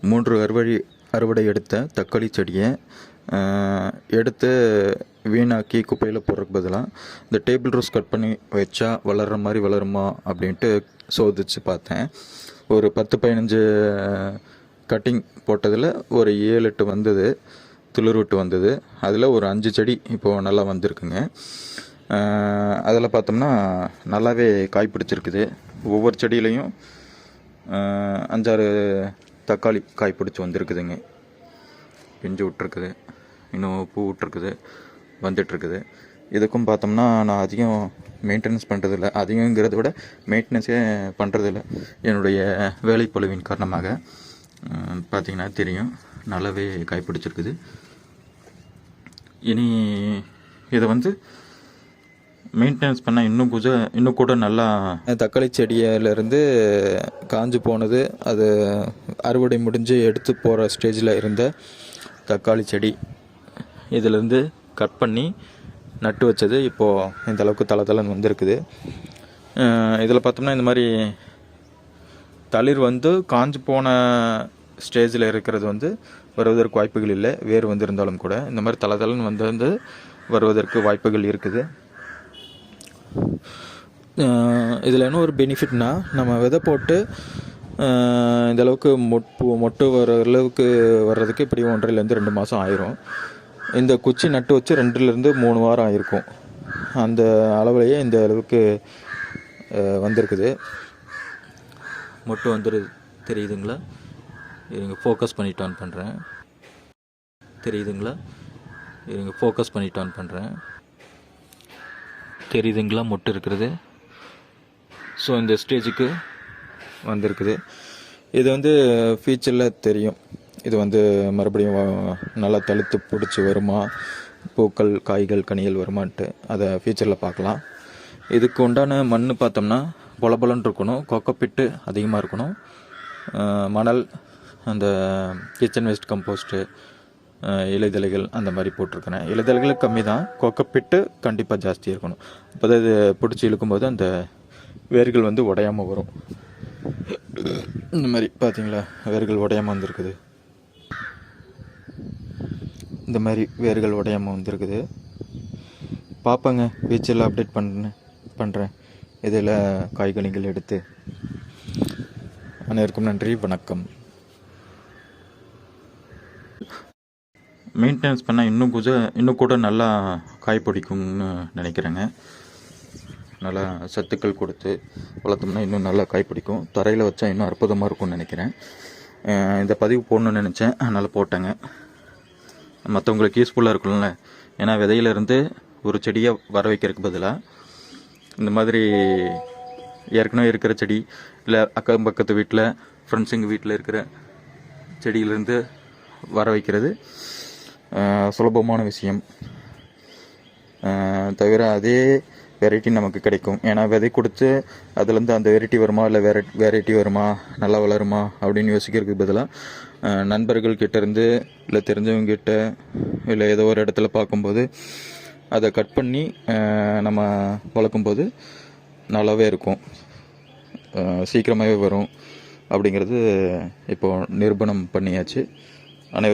மூன்று அறுவடை அறுவடை எடுத்த தக்காளி செடியை எடுத்து வீணாக்கி குப்பையில் போடுறதுக்கு பதிலாக இந்த டேபிள் ரோஸ் கட் பண்ணி வச்சா வளர்கிற மாதிரி வளருமா அப்படின்ட்டு சோதிச்சு பார்த்தேன். ஒரு பத்து பதினஞ்சு கட்டிங் போட்டதில் ஒரு ஏழு எட்டு வந்தது துளிர் விட்டு வந்தது. அதில் ஒரு அஞ்சு செடி இப்போது நல்லா வந்திருக்குங்க. அதில் பார்த்தோம்னா நல்லாவே காய் பிடிச்சிருக்குது. ஒவ்வொரு செடியிலையும் அஞ்சாறு தக்காளி காய் பிடிச்சி வந்திருக்குதுங்க. பிஞ்சு விட்ருக்குது இன்னும் பூ விட்ருக்குது வந்துட்டுருக்குது. இதுக்கும் பார்த்தோம்னா நான் அதிகம் மெயின்டெனன்ஸ் பண்ணுறதில்ல அதிகங்கிறத விட மெயின்டெனன்ஸே பண்ணுறதில்ல என்னுடைய வேலைப்பொழுவின் காரணமாக பார்த்திங்கன்னா பார்த்தீங்கன்னா தெரியும். நல்லாவே காய் பிடிச்சிருக்குது. இனி இதை வந்து மெயின்டெனன்ஸ் பண்ணால் இன்னும் கொஞ்சம் இன்னும் கூட நல்லா தக்காளி செடியிலேருந்து காஞ்சு போனது. அது அறுவடை முடிஞ்சு எடுத்து போகிற ஸ்டேஜில் இருந்த தக்காளி செடி. இதிலேருந்து கட் பண்ணி நட்டு வச்சது. இப்போது இந்த அளவுக்கு தலை தலைன்னு வந்திருக்குது இதில் பார்த்தோம்னா இந்த மாதிரி தளிர் வந்து காஞ்சு போன ஸ்டேஜில் இருக்கிறது வந்து வருவதற்கு வாய்ப்புகள் இல்லை. வேர் வந்து இருந்தாலும் கூட இந்த மாதிரி தலை தலைன்னு வந்து வருவதற்கு வாய்ப்புகள் இருக்குது. இதில் என்ன ஒரு பெனிஃபிட்னா நம்ம விதை போட்டு இந்தளவுக்கு இந்த அளவுக்கு மொட்டு மொட்டு வர அளவுக்கு வர்றதுக்கு இப்படி ஒன்றரைலேருந்து ரெண்டு மாதம் ஆயிரும். இந்த குச்சி நட்டு வச்சு ரெண்டுலேருந்து மூணு வாரம் ஆயிருக்கும். அந்த அளவுலேயே இந்த அளவுக்கு வந்திருக்குது. மொட்டு வந்துரு தெரியுதுங்களா? இருங்க ஃபோக்கஸ் பண்ணிட்டு ஆன் பண்ணுறேன் தெரியுதுங்களா? இருங்க ஃபோக்கஸ் பண்ணிட்டு ஆன் பண்ணுறேன் தெரியுதுங்களா? மொட்டு இருக்கிறது. ஸோ இந்த ஸ்டேஜுக்கு வந்திருக்குது. இது வந்து ஃபியூச்சரில் தெரியும். இது வந்து மறுபடியும் நல்லா தழுத்து பிடிச்சி வருமா? பூக்கள் காய்கள் கனிகள் வருமான்ட்டு அதை ஃபியூச்சரில் பார்க்கலாம். இதுக்கு உண்டான மண் பார்த்தோம்னா பொலபொலன்னு இருக்கணும். கொக்கப்பிட்டு அதிகமாக இருக்கணும். மணல் அந்த கிச்சன் வேஸ்ட் கம்போஸ்ட்டு இலைதலைகள் அந்த மாதிரி போட்டிருக்கிறேன் இலைதலைகள் கம்மி தான் கொக்கப்பிட்டு கண்டிப்பாக ஜாஸ்தி இருக்கணும். அப்போ தான் இது பிடிச்சி இழுக்கும்போது அந்த வேர்கள் வந்து உடையாமல் வரும். இந்த மாதிரி பார்த்தீங்களா வேர்கள் உடையாமல் வந்திருக்குது. இந்த மாதிரி வேர்கள் உடையாமல் வந்திருக்குது. பார்ப்பேங்க வீச்சில் அப்டேட் பண்ணேன் பண்ணுறேன் இதில் காய்கனிகள் எடுத்து. அனைவருக்கும் நன்றி வணக்கம். மெயின்டெனன்ஸ் பண்ணால் இன்னும் கொஞ்சம் இன்னும் கூட நல்லா காய் பிடிக்கும்னு நினைக்கிறேங்க. நல்லா சத்துக்கள் கொடுத்து வளர்த்தோம்னா இன்னும் நல்லா காய் பிடிக்கும். தரையில் வச்சா இன்னும் அற்புதமாக இருக்கும்னு நினைக்கிறேன். இந்த பதிவு போடணும்னு நினச்சேன். அதனால் போட்டேங்க. மற்றவங்களுக்கு யூஸ்ஃபுல்லாக இருக்கும்ல. ஏன்னா விதையிலேருந்து ஒரு செடியை வர வைக்கிறதுக்கு பதிலாக இந்த மாதிரி ஏற்கனவே இருக்கிற செடி இல்லை அக்கம் பக்கத்து வீட்டில் ஃப்ரெண்ட்ஸுங்க வீட்டில் இருக்கிற செடியிலேருந்து வர வைக்கிறது சுலபமான விஷயம். தவிர அதே வெரைட்டி நமக்கு கிடைக்கும். ஏன்னா விதை கொடுத்து அதுலேருந்து அந்த வெரைட்டி வருமா இல்லை வேற வெரைட்டி வருமா நல்லா வளருமா அப்படின்னு யோசிக்கிறதுக்கு பதிலாக நண்பர்கள் கிட்டேருந்து இல்லை தெரிஞ்சவங்ககிட்ட இல்லை ஏதோ ஒரு இடத்துல பார்க்கும்போது அதை கட் பண்ணி நம்ம வளர்க்கும்போது நல்லாவே இருக்கும். சீக்கிரமாகவே வரும் அப்படிங்கிறது இப்போது நிரூபணம் பண்ணியாச்சு. அனைவரும்